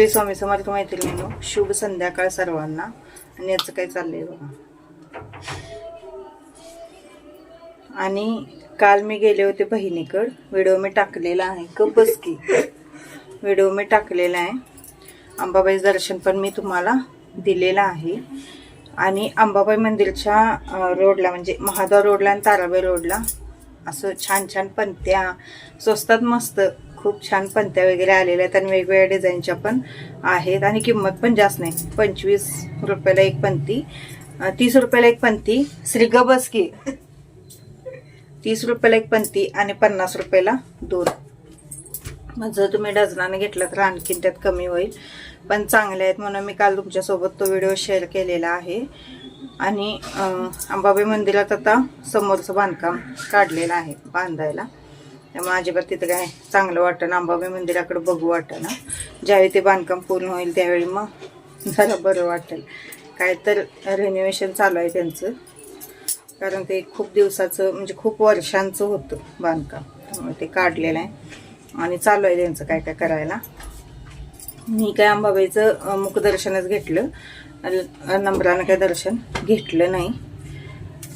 श्री स्वामी समर्थ मैत्रिणींनो शुभ संध्याकाळ सर्वांना. आणि याचं काय चाललंय बघा. आणि काल मी गेले होते बहिणीकड. व्हिडिओ मी टाकलेला आहे. कपस की. व्हिडिओ मी टाकलेला आहे. अंबाबाई दर्शन पण मी तुम्हाला दिलेलं आहे. आणि अंबाबाई मंदिरच्या रोडला म्हणजे महाद्वार रोडला आणि ताराबाई रोडला असं छान छान पंत्या स्वस्तात मस्त खूप छान पंत्या वगैरे आलेल्या आहेत आणि वेगवेगळ्या डिझाईनच्या पण आहेत. आणि किंमत पण जास्त नाही. पंचवीस रुपयाला एक पंती तीस रुपयाला एक पंती श्री गबसकी तीस रुपयाला एक पंती आणि पन्नास रुपयाला दोन. मग जर तुम्ही डझनाने घेतलं तर आणखीन त्यात कमी होईल. पण चांगले आहेत म्हणून मी काल तुमच्यासोबत तो व्हिडिओ शेअर केलेला आहे. आणि अंबाबाई मंदिरात आता समोरचं बांधकाम काढलेलं आहे बांधायला. त्यामुळे अजिबात तिथं काय चांगलं वाटतं अंबाबाई मंदिराकडे बघू वाटतं ना ज्यावेळी ते बांधकाम पूर्ण होईल त्यावेळी मग जरा बरं वाटेल. काय तर रेनोव्हेशन चालू आहे त्यांचं. कारण ते खूप दिवसाचं म्हणजे खूप वर्षांचं होतं बांधकाम. त्यामुळे ते काढलेलं आहे. आणि चालू आहे त्यांचं काय काय करायला. मी काय अंबाबाईचं मुखदर्शनच घेतलं. नंबरानं नम्रानं काय दर्शन घेतलं नाही.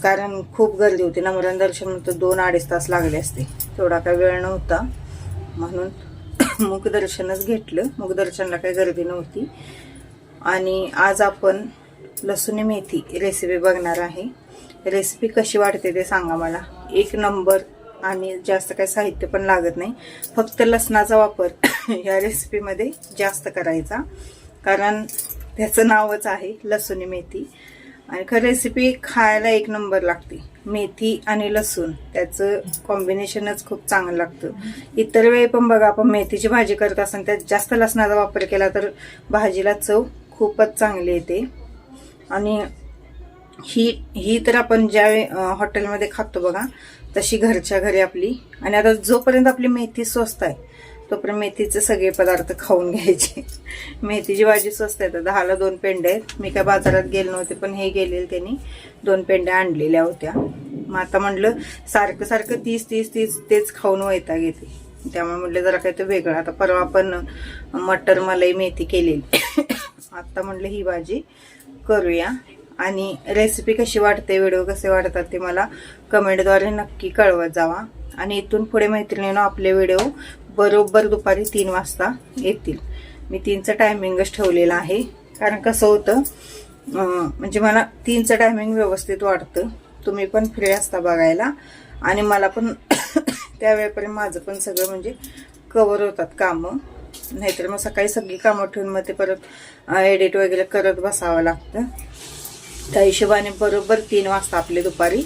कारण खूप गर्दी होती. नम्रानं दर्शन म्हणतो दोन अडीच तास लागले असते. तेवढा काय वेळ नव्हता. म्हणून मुखदर्शनच घेतलं. मुखदर्शनला काही गर्दी नव्हती. आणि आज आपण लसूण मेथी रेसिपी बघणार आहे. रेसिपी कशी वाटते ते सांगा मला. एक नंबर आणि जास्त काही साहित्य पण लागत नाही. फक्त लसणाचा वापर या रेसिपीमध्ये जास्त करायचा. कारण त्याचं नावच आहे लसूणी मेथी. आणि खरं रेसिपी खायला एक नंबर लागते. मेथी आणि लसूण त्याचं कॉम्बिनेशनच खूप चांगलं लागतं. इतर वेळी पण बघा आपण मेथीची भाजी करत असताना त्यात जास्त लसणाचा वापर केला तर भाजीला चव खूपच चांगली येते. आणि ही ही तर आपण ज्यावेळी हॉटेलमध्ये खातो बघा तशी घरच्या घरी आपली. आणि आता जोपर्यंत आपली मेथी स्वस्त आहे तोपर्यंत मेथीचे सगळे पदार्थ खाऊन घ्यायचे. मेथीची भाजी स्वस्त आहे तर दहाला दोन पेंड आहेत. मी काय बाजारात गेले नव्हते पण हे गेले त्यांनी. दोन पेंड्या आणलेल्या होत्या. मग आता म्हटलं सारखं सारखं तीस तीस तीस तेच खाऊन वैता येते. त्यामुळे म्हटलं जरा काही तर वेगळं. आता परवा आपण मटर मलाई मेथी केलेली. आता म्हटलं ही भाजी करूया. आणि रेसिपी कशी वाटते व्हिडिओ कसे वाटतात ते मला कमेंटद्वारे नक्की कळवत जावा. आणि इथून पुढे मैत्रिणीनं आपले व्हिडिओ बरोबर दुपारी तीन वाजता येतील. मी तीनचं टायमिंगच ठेवलेलं आहे. कारण कसं होतं म्हणजे मला तीनचं टायमिंग व्यवस्थित वाटतं. तुम्ही पण फ्री असता बघायला. आणि मला पण त्यावेळेपर्यंत माझं पण सगळं म्हणजे कवर होतात कामं. नाहीतर मग सकाळी सगळी कामं ठेवून मग ते परत एडिट वगैरे करत बसावं लागतं. त्या हिशोबाने बरोबर तीन वाजता आपले दुपारी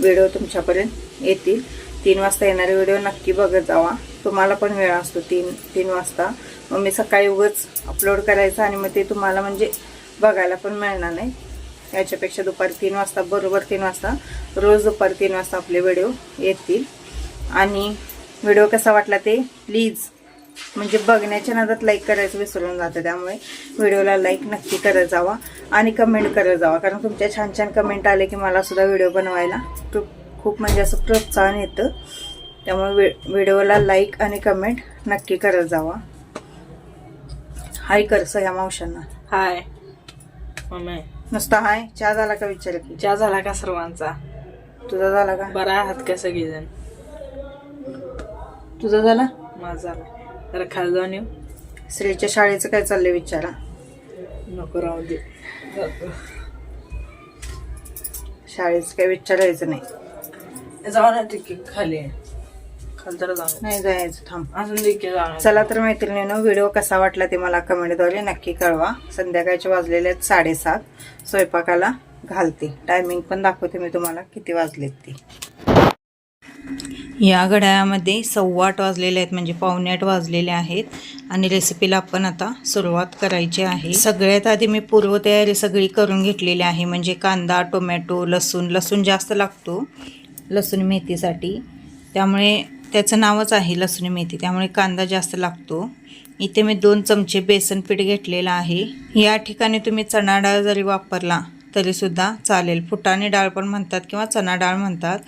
व्हिडिओ तुमच्यापर्यंत येतील. तीन वाजता येणारे व्हिडिओ नक्की बघत जावा. तुम्हाला पण वेळ असतो तीन तीन वाजता. मग मी सकाळी उगच अपलोड करायचं आणि मग ते तुम्हाला म्हणजे बघायला पण मिळणार नाही. याच्यापेक्षा दुपारी तीन वाजता बरोबर तीन वाजता रोज दुपारी तीन वाजता आपले व्हिडिओ येतील. आणि व्हिडिओ कसा वाटला ते प्लीज म्हणजे बघण्याच्या नादात लाईक करायचं विसरून जातं. त्यामुळे व्हिडिओला लाईक नक्की करत जावा आणि कमेंट करत जावा. कारण तुमच्या छान छान कमेंट आले की मला सुद्धा व्हिडिओ बनवायला खूप खूप म्हणजे असं प्रोत्साहन येतं. त्यामुळे व्हिडिओला लाईक आणि कमेंट नक्की करत जावा. हाय कर ह्या मावशांना. हाय मम्मी. नुसता हाय? चहा झाला का विचार की? चहा झाला का सर्वांचा? तुझा झाला का? बरा आहात का सगळेजण? तुझा झाला? माझा. झाला जरा खाली जाऊन येऊ. श्रीच्या शाळेचं काय चाललंय विचारा. नको राहू दे. शाळेचं काय विचारायचं नाही. जाऊ ना तिकीट खाली. जाऊ नाही जायचं थांब. अजून देखील चला तर मैत्रिणीनं व्हिडिओ कसा वाटला ते मला कमेंटद्वारे नक्की कळवा. संध्याकाळचे वाजलेले आहेत साडेसात. स्वयंपाकाला घालते. टायमिंग पण दाखवते मी तुम्हाला किती वाजलेत ते. या घड्याळामध्ये सव्वा आठ वाजलेले आहेत म्हणजे पावणे आठ वाजलेले आहेत. आणि रेसिपीला आपण आता सुरुवात करायची आहे. सगळ्यात आधी मी पूर्वतयारी सगळी करून घेतलेली आहे म्हणजे कांदा टोमॅटो लसूण. लसूण जास्त लागतो. लसूण मेथीसाठी. त्यामुळे त्याचं नावच आहे लसूण मेथी त्यामुळे कांदा जास्त लागतो. इथे मी दोन चमचे बेसन पीठ घेतलेलं आहे. या ठिकाणी तुम्ही चणा डाळ जरी वापरला तरीसुद्धा चालेल. फुटाणे डाळ पण म्हणतात किंवा चणा डाळ म्हणतात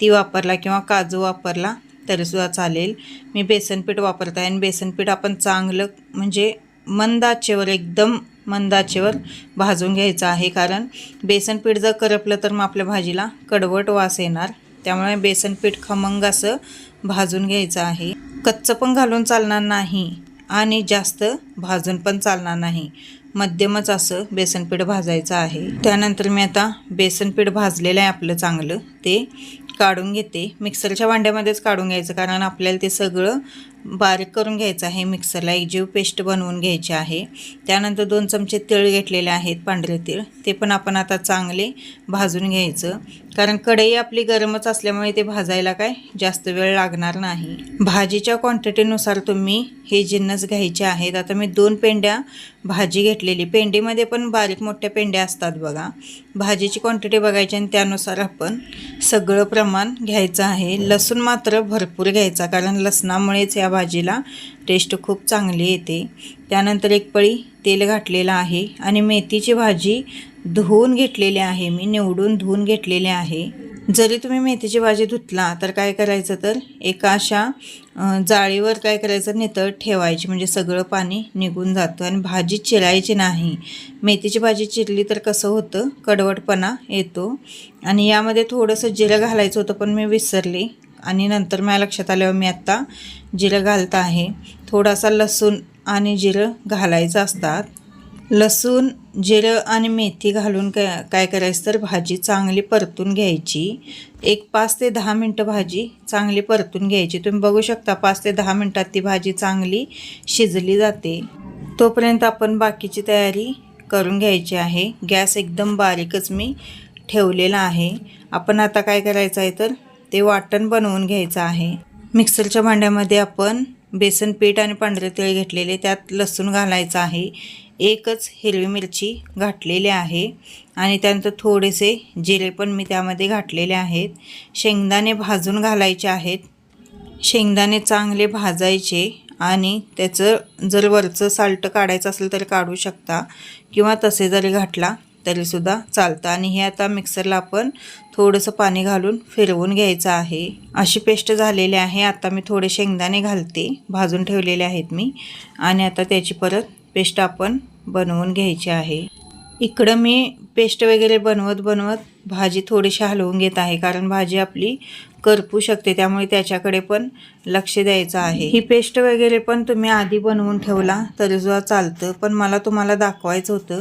ती वापरला किंवा काजू वापरला तरीसुद्धा चालेल. मी बेसन पीठ वापरत आहे आणि बेसन पीठ आपण चांगलं म्हणजे मंद आचेवर एकदम मंद आचेवर भाजून घ्यायचं आहे. कारण बेसन पीठ जर करपलं तर मग आपल्या भाजीला कडवट वास येणार. त्यामुळे बेसन पीठ खमंग असं भाजून घ्यायचं आहे. कच्चं पण घालून चालणार नाही आणि जास्त भाजून पण चालणार नाही. मध्यमच असं बेसनपीठ भाजायचं आहे. त्यानंतर मी आता बेसन पीठ भाजलेलं आहे आपलं चांगलं. ते काढून घेते. मिक्सरच्या भांड्यामध्येच काढून घ्यायचं कारण आपल्याला ते सगळं बारीक करून घ्यायचं आहे मिक्सरला. एक जीव पेस्ट बनवून घ्यायची आहे. त्यानंतर दोन चमचे तीळ घेतलेले आहेत पांढरे तीळ. ते पण आपण आता चांगले भाजून घ्यायचं. कारण कढई आपली गरमच असल्यामुळे ते भाजायला काय जास्त वेळ लागणार नाही. भाजीच्या क्वांटिटीनुसार तुम्ही हे जिन्नस घ्यायचे आहेत. आता मी दोन पेंड्या भाजी घेतलेली. पेंडीमध्ये पण बारीक मोठ्या पेंड्या असतात बघा. भाजीची क्वांटिटी बघायची आणि त्यानुसार आपण सगळं प्रमाण घ्यायचं आहे. लसूण मात्र भरपूर घ्यायचा कारण लसणामुळेच या भाजीला. टेस्ट खूप चांगली येते. त्यानंतर एक पळी तेल घातलेलं आहे आणि मेथीची भाजी धुवून घेतलेली आहे. मी निवडून धुवून घेतलेली आहे. जरी तुम्ही मेथीची भाजी धुतला तर काय करायचं तर एका अशा जाळीवर काय करायचं? नितळ ठेवायची. म्हणजे सगळं पाणी निघून जातं आणि भाजी चिरायची नाही. मेथीची भाजी चिरली तर कसं होतं? कडवटपणा येतो. आणि यामध्ये थोडंसं जिरं घालायचं होतं पण मी विसरले. आणि नंतर माझ्या लक्षात आल्यावर मी आत्ता जिरं घालत आहे. थोडासा लसूण आणि जिरं घालायचं असतात. लसूण जिरं आणि मेथी घालून काय काय करायचं तर भाजी चांगली परतून घ्यायची. एक पाच ते दहा मिनटं भाजी चांगली परतून घ्यायची. तुम्ही बघू शकता पाच ते दहा मिनटात ती भाजी चांगली शिजली जाते. तोपर्यंत आपण बाकीची तयारी करून घ्यायची आहे. गॅस एकदम बारीकच मी ठेवलेला आहे. आपण आता काय करायचं आहे तर ते वाटण बनवून घ्यायचं आहे. मिक्सरच्या भांड्यामध्ये आपण बेसन पीठ आणि पांढरे तेल घेतलेले त्यात लसूण घालायचं आहे. एकच हिरवी मिरची घातलेली आहे आणि त्यानंतर थोडेसे जिरे पण मी त्यामध्ये घातलेले आहेत. शेंगदाणे भाजून घालायचे आहेत. शेंगदाणे चांगले भाजायचे आणि त्याचं जर वरचं साल्ट काढायचं असेल तर काढू शकता किंवा तसे जरी घातला तरीसुद्धा चालतं. आणि हे आता मिक्सरला आपण थोडंसं पाणी घालून फिरवून घ्यायचं आहे. अशी पेस्ट झालेली आहे. आता मी थोडे शेंगदाणे घालते. भाजून ठेवलेले आहेत मी. आणि आता त्याची परत पेस्ट आपण बनवून घ्यायची आहे. इकडं मी पेस्ट वगैरे बनवत बनवत भाजी थोडीशी हलवून घेत आहे. कारण भाजी आपली करपू शकते. त्यामुळे त्याच्याकडे पण लक्ष द्यायचं आहे. ही पेस्ट वगैरे पण तुम्ही आधी बनवून ठेवला तरीसुद्धा चालतं. पण मला तुम्हाला दाखवायचं होतं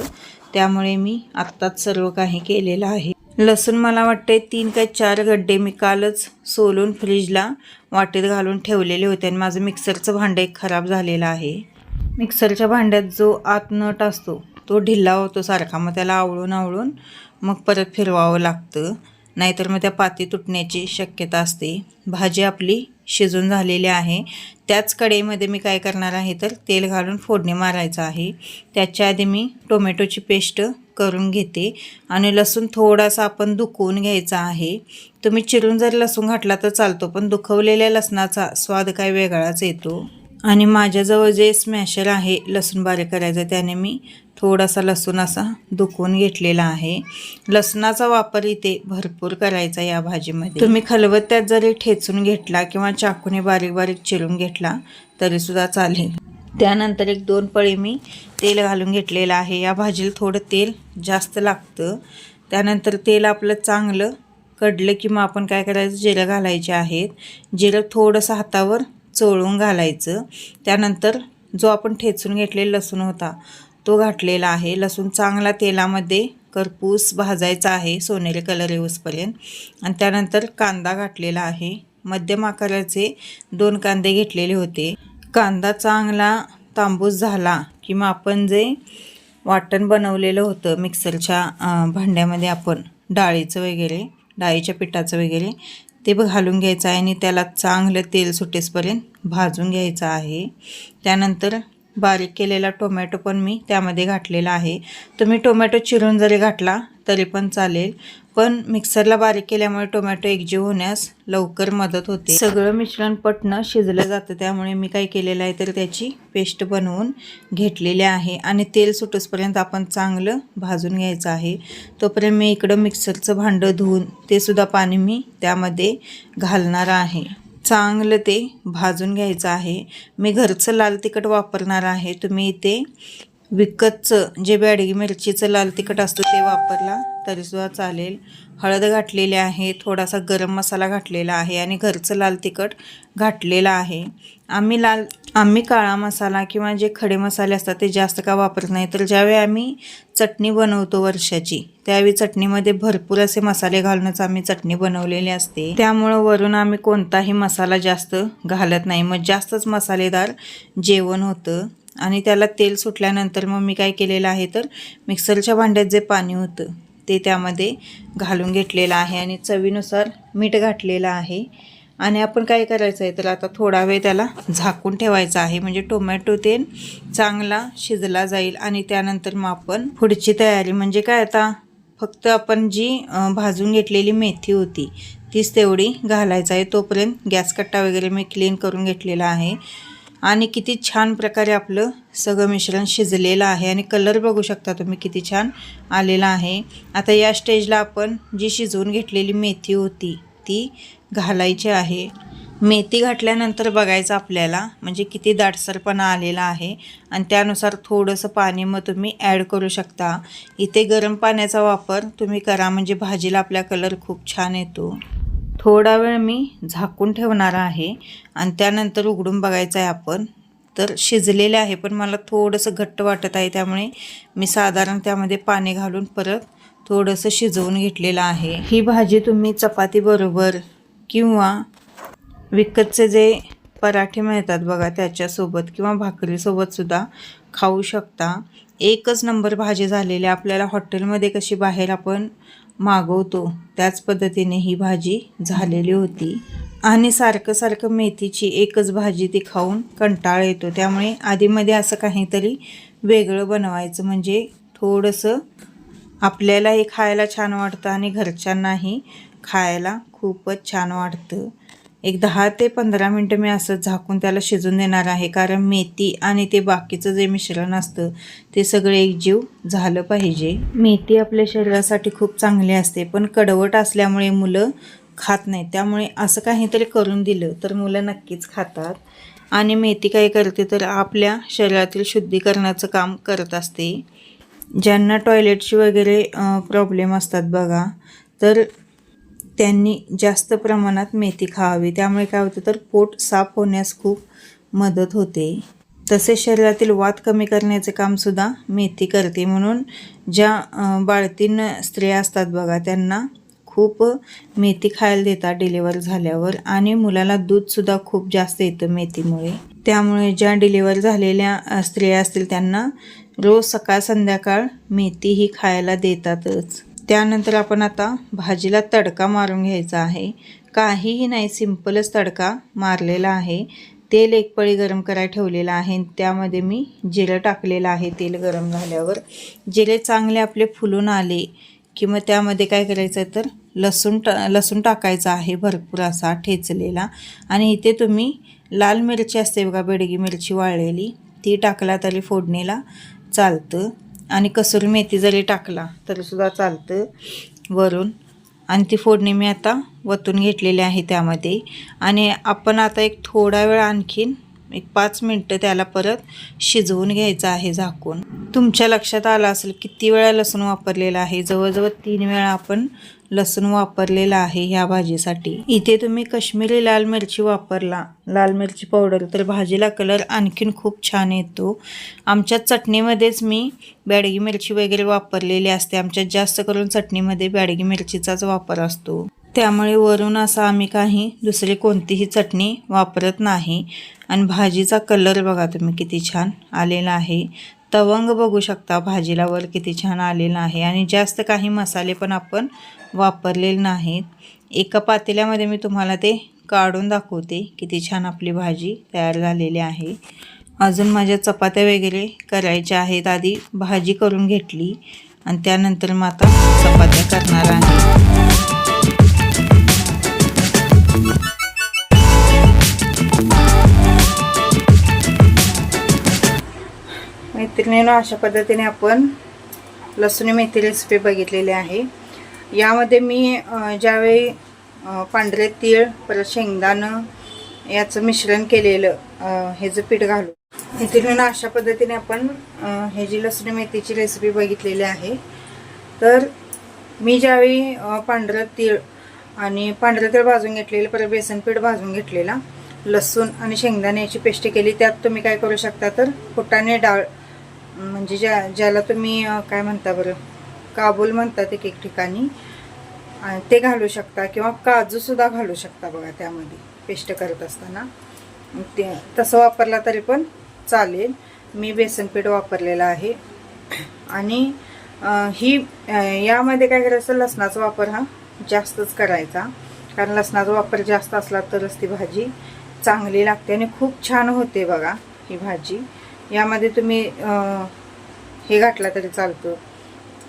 त्यामुळे मी आत्ताच सर्व काही केलेलं आहे. लसूण मला वाटते तीन काय चार गड्डे मी कालच सोलून फ्रीजला वाटीत घालून ठेवलेले होते आणि माझं मिक्सरचं भांडं एक खराब झालेलं आहे. मिक्सरच्या भांड्यात जो आत नट असतो तो ढिल्ला होतो सारखा. मग त्याला आवळून आवळून मग परत फिरवावं लागतं. नाहीतर मग त्या पाती तुटण्याची शक्यता असते. भाजी आपली शिजून झालेले आहे. त्याच कढईमध्ये मी काय करणार आहे तर तेल घालून फोडणी मारायचं आहे. त्याच्या आधी मी टोमॅटोची पेस्ट करून घेते आणि लसूण थोडासा आपण दुखवून घ्यायचा आहे. तुम्ही चिरून जर लसूण घातला तर चालतो पण दुखवलेल्या लसणाचा स्वाद काय वेगळाच येतो. आणि माझ्याजवळ जे स्मॅशर आहे लसूण बारीक करायचं त्याने मी थोडासा लसूण असा दुखून घेतलेला आहे. लसणाचा वापर इथे भरपूर करायचा या भाजीमध्ये. तुम्ही खलबत्त्यात जरी ठेचून घेतला किंवा चाकूने बारीक बारीक चिरून घेतला तरीसुद्धा चालेल. त्यानंतर एक दोन पळी मी तेल घालून घेतलेलं आहे. या भाजीला थोडं तेल जास्त लागतं. त्यानंतर तेल आपलं चांगलं कडलं की मग आपण काय करायचं? जिरं घालायचे आहेत. जिरं थोडंसं हातावर चोळून घालायचं. त्यानंतर जो आपण ठेचून घेतलेला लसूण होता तो घातलेला आहे. लसूण चांगला तेलामध्ये करपूस भाजायचा आहे सोनेरी कलर येऊसपर्यंत. आणि त्यानंतर कांदा घातलेला आहे. मध्यम आकाराचे दोन कांदे घेतलेले होते. कांदा चांगला तांबूस झाला किंवा आपण जे वाटण बनवलेलं होतं मिक्सरच्या भांड्यामध्ये आपण डाळीचं वगैरे डाळीच्या पिठाचं वगैरे ते घालून घ्यायचं आहे आणि त्याला चांगलं तेल सुटेसपर्यंत भाजून घ्यायचं आहे. त्यानंतर बारीक केलेला टोमॅटो पण मी त्यामध्ये घातलेला आहे. तुम्ही टोमॅटो चिरून जरी घातला तरी पण चालेल. पण मिक्सरला बारीक केल्यामुळे टोमॅटो एकजीव होण्यास लवकर मदत होते. सगळं मिश्रण पटणं शिजलं जातं त्यामुळे मी काय केलेलं आहे तर त्याची पेस्ट बनवून घेतलेली आहे. आणि तेल सुटूसपर्यंत आपण चांगलं भाजून घ्यायचं आहे. तोपर्यंत मी इकडं मिक्सरचं भांडं धुवून ते सुद्धा पाणी मी त्यामध्ये घालणार आहे. चांगलं ते भाजून घ्यायचं आहे. मी घरचं लाल तिखट वापरणार आहे. तुम्ही इथे विकतचं जे बॅडगी मिरचीचं लाल तिखट असतं ते वापरला तरीसुद्धा चालेल. हळद घातलेली आहे थोडासा गरम मसाला घातलेला आहे आणि घरचं लाल तिखट घातलेलं आहे. आम्ही लाल आम्ही काळा मसाला किंवा जे खडे मसाले असतात ते जास्त का वापरत नाही. तर ज्यावेळी आम्ही चटणी बनवतो वर्षाची त्यावेळी चटणीमध्ये भरपूर असे मसाले घालूनच आम्ही चटणी बनवलेली असते. त्यामुळं वरून आम्ही कोणताही मसाला जास्त घालत नाही. मग जास्तच मसालेदार जेवण होतं आणि त्याला तेल सुटल्यानंतर मग मी काय केलेलं आहे तर मिक्सरच्या भांड्यात जे पाणी होतं ते त्यामध्ये घालून घेतलेलं आहे आणि चवीनुसार मीठ घातलेलं आहे. आणि आपण काय करायचं आहे तर आता थोडा वेळ त्याला झाकून ठेवायचं आहे. म्हणजे टोमॅटो ते चांगला शिजला जाईल आणि त्यानंतर मग आपण पुढची तयारी. म्हणजे काय आता फक्त आपण जी भाजून घेतलेली मेथी होती तीच तेवढी घालायचं आहे. तोपर्यंत गॅस कट्टा वगैरे मी क्लीन करून घेतलेला आहे. आणि किती छान प्रकारे आपलं सगळं मिश्रण शिजलेलं आहे. आणि कलर बघू शकता तुम्ही किती छान आलेला आहे. आता या स्टेजला आपण जी शिजवून घेतलेली मेथी होती ती घालायचे आहे. मेथी घातल्यानंतर बघायचं आपल्याला म्हणजे किती दाटसरपणा आलेला आहे. आणि त्यानुसार थोडंसं पाणी मग तुम्ही ॲड करू शकता. इथे गरम पाण्याचा वापर तुम्ही करा म्हणजे भाजीला आपल्या कलर खूप छान येतो. थोडा वेळ मी झाकून ठेवणार आहे. आणि त्यानंतर उघडून बघायचं आहे आपण. तर शिजलेले आहे पण मला थोडंसं घट्ट वाटत आहे त्यामुळे मी साधारण त्यामध्ये पाणी घालून परत थोडंसं शिजवून घेतलेलं आहे. ही भाजी तुम्ही चपातीबरोबर किंवा विकतचे जे पराठे मिळतात बघा त्याच्यासोबत किंवा भाकरीसोबतसुद्धा खाऊ शकता. एकच नंबर भाजी झालेली आपल्याला हॉटेलमध्ये कशी बाहेर आपण मागवतो त्याच पद्धतीने ही भाजी झालेली होती. आणि सारखं सारखं मेथीची एकच भाजी ती खाऊन कंटाळ येतो. त्यामुळे आधीमध्ये असं काहीतरी वेगळं बनवायचं. म्हणजे थोडंसं आपल्यालाही खायला छान वाटतं आणि घरच्यांनाही खायला खूपच छान वाटतं. एक दहा ते पंधरा मिनटं मी असं झाकून त्याला शिजून देणार आहे. कारण मेथी आणि ते बाकीचं जे मिश्रण असतं ते सगळं एकजीव झालं पाहिजे. मेथी आपल्या शरीरासाठी खूप चांगली असते पण कडवट असल्यामुळे मुलं खात नाहीत. त्यामुळे असं काहीतरी करून दिलं तर मुलं नक्कीच खातात. आणि मेथी काय करते तर आपल्या शरीरातील शुद्धीकरणाचं काम करत असते. ज्यांना टॉयलेटची वगैरे प्रॉब्लेम असतात बघा तर त्यांनी जास्त प्रमाणात मेथी खावी. त्यामुळे काय होतं तर पोट साफ होण्यास खूप मदत होते. तसेच शरीरातील वात कमी करण्याचे कामसुद्धा मेथी करते. म्हणून ज्या बाळतीन स्त्रिया असतात बघा त्यांना खूप मेथी खायला देतात डिलिव्हर झाल्यावर. आणि मुलाला दूधसुद्धा खूप जास्त येतं मेथीमुळे. त्यामुळे ज्या डिलिव्हर झालेल्या स्त्रिया असतील त्यांना रोज सकाळ संध्याकाळ मेथी ही खायला देतातच. त्यानंतर आपण आता भाजीला तडका मारून घ्यायचा आहे. काहीही नाही सिंपलच तडका मारलेला आहे. तेल एक पळी गरम करायला ठेवलेलं आहे. त्यामध्ये मी जिरं टाकलेलं आहे तेल गरम झाल्यावर. जिरे चांगले आपले फुलून आले की मग त्यामध्ये काय करायचं आहे तर लसूण टा लसूण टाकायचा आहे भरपूर असा ठेचलेला. आणि इथे तुम्ही लाल मिरची असते बघा बेडगी मिरची वाळलेली ती टाकला तरी फोडणीला चालतं. आणि कसुरी मेथी जरी टाकला तरीसुद्धा चालतं वरून. आणि ती फोडणी मी आता वतून घेतलेली आहे त्यामध्ये. आणि आपण आता एक थोडा वेळ आणखीन एक पाच मिनटं त्याला परत शिजवून घ्यायचं आहे झाकून. तुमच्या लक्षात आलं असेल किती वेळा लसूण वापरलेला आहे? जवळजवळ तीन वेळा आपण लसूण वापरलेला आहे ह्या भाजीसाठी. इथे तुम्ही कश्मीरी लाल मिरची वापरला. लाल मिरची पावडर तर भाजीला कलर आणखीन खूप छान येतो. आमच्या चटणीमध्येच मी बॅडगी मिरची वगैरे वापरलेली असते. आमच्यात जास्त करून चटणीमध्ये बॅडगी मिरचीचाच वापर असतो. त्यामुळे वरून असं आम्ही काही दुसरी कोणतीही चटणी वापरत नाही. आणि भाजीचा कलर बघा तुम्ही किती छान आलेला आहे. तवंग बघू शकता भाजीला वर किती छान आलेला आहे. आणि जास्त काही मसाले पण आपण वापरलेले नाहीत. एका पातेल्यामध्ये मी तुम्हाला ते काढून दाखवते किती छान आपली भाजी तयार झालेली आहे. अजून माझ्या चपात्या वगैरे करायच्या आहेत. आधी भाजी करून घेतली आणि त्यानंतर मग आता चपात्या करणार आहे. मैत्रिणीनं अशा पद्धतीने आपण लसूण मेथी रेसिपी बघितलेली आहे. यामध्ये मी ज्यावेळी पांढरे तीळ परत शेंगदाणं याचं मिश्रण केलेलं हे जे पीठ घालू मैत्रिणीनं अशा पद्धतीने आपण हे जी लसूण मेथीची रेसिपी बघितलेली आहे. तर मी ज्यावेळी पांढरं तीळ आणि पांढरं तीळ भाजून घेतलेलं परत बेसन पीठ भाजून घेतलेला लसूण आणि शेंगदाण्याची पेस्ट केली त्यात तुम्ही काय करू शकता तर फुटाणे डाळ म्हणजे ज्या ज्याला तुम्ही काय म्हणता बरं? काबूल म्हणतात एक एक ठिकाणी. ते घालू शकता किंवा काजूसुद्धा घालू शकता बघा त्यामध्ये पेस्ट करत असताना. ते तसं वापरला तरी पण चालेल. मी बेसन पीठ वापरलेलं आहे. आणि ही यामध्ये काय करायचं? लसणाचा वापर हा जास्तच करायचा. कारण लसणाचा वापर जास्त असला तरच ती भाजी चांगली लागते आणि खूप छान होते बघा ही भाजी. यामध्ये तुम्ही हे घातला तरी चालतं.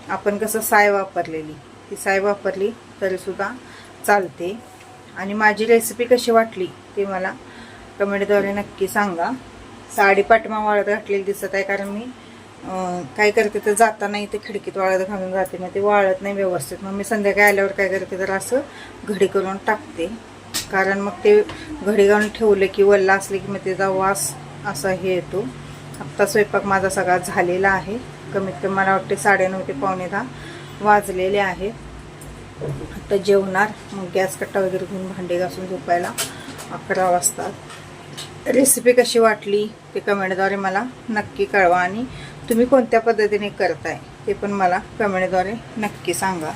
आपण कसं साय वापरलेली ती साय वापरली तरीसुद्धा चालते. आणि माझी रेसिपी कशी वाटली ते मला कमेंटद्वारे नक्की सांगा. साडी पाठमा वाळत घातलेली दिसत आहे कारण मी काय करते तर जाताना इथे खिडकीत वाळत घालून जाते मग ते वाळत नाही व्यवस्थित. मग मी संध्याकाळी आल्यावर काय करते तर असं घडी करून टाकते. कारण मग ते घडी घालून ठेवलं की वल्ला असले की मग त्याचा वास असा हे येतो. आत्ता स्वयंपाक माझा सगळा झालेला आहे. कमीत कमी मला वाटते साडेनऊ ते पावणे दहा वाजलेले आहेत आता जेवणार मग गॅस कट्टा वगैरे घेऊन भांडे घासून झोपायला अकरा वाजतात रेसिपी कशी वाटली ते कमेंटद्वारे मला नक्की कळवा आणि तुम्ही कोणत्या पद्धतीने करताय ते पण मला कमेंटद्वारे नक्की सांगा.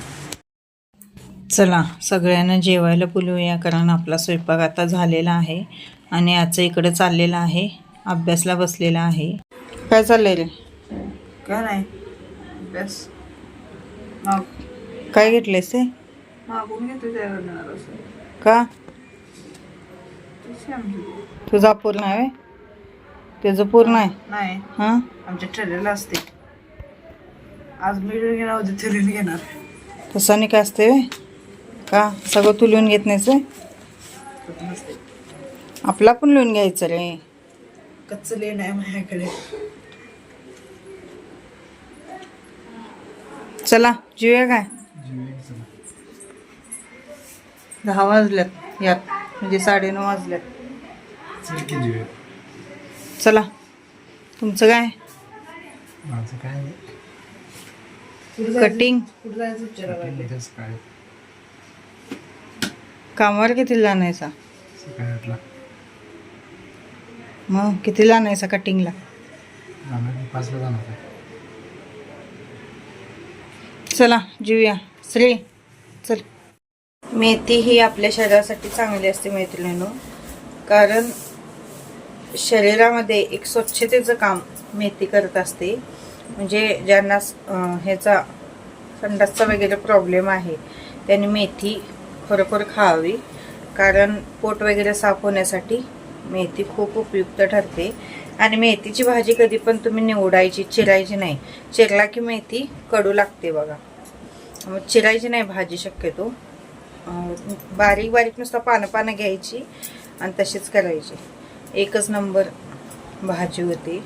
चला सगळ्यांना जेवायला बोलूया कारण आपला स्वयंपाक आता झालेला आहे आणि आजचं इकडे चाललेलं आहे. अभ्यासला बसलेला आहे. काय चाललंय रे? काय नाही. बस माग. काय घेतलेस ते? मागून घेतो त्याकडनं असं. का? तशी आमची. तुझा पूर्ण आहे व्हय? त्याचं पूर्ण आहे? नाही. हां? आमच्या ठरलेलं असते आज मी घेणार उद्या ठरलेलं घेणार. तसं नाही काय असते व्हय? का? सगळं तू लिहून घेत नाहीस व्हय? तसं नसते आपला पण लिहून घ्यायचं रे. कच्चं लेण आहे माझ्याकडे. चला जेऊया काय? दहा वाजल्यात यात म्हणजे साडेनऊ वाजल्यात. चला तुमचं काय? माझं काय कटिंग. कामावर किती आठला. मग किती लाणायचा कटिंगला जाणार मी पाचला जाणार आहे. चला जेऊया श्री चल. मेथी ही आपल्या शरीरासाठी चांगली असते मैत्रिणीनो. कारण शरीरामध्ये एक स्वच्छतेचं काम मेथी करत असते. म्हणजे ज्यांना ह्याचा संडासचा वगैरे प्रॉब्लेम आहे त्यांनी मेथी खरोखर खावी. कारण पोट वगैरे साफ होण्यासाठी मेथी खूप उपयुक्त ठरते. आणि मेथीची भाजी कधी पण तुम्ही निवडायची चिरायची नाही. चिरला की मेथी कडू लागते बघा. मग चिरायची नाही भाजी शक्यतो. बारीक बारीक नुसतं पानं पानं घ्यायची आणि तशीच करायची. एकच नंबर भाजी होती.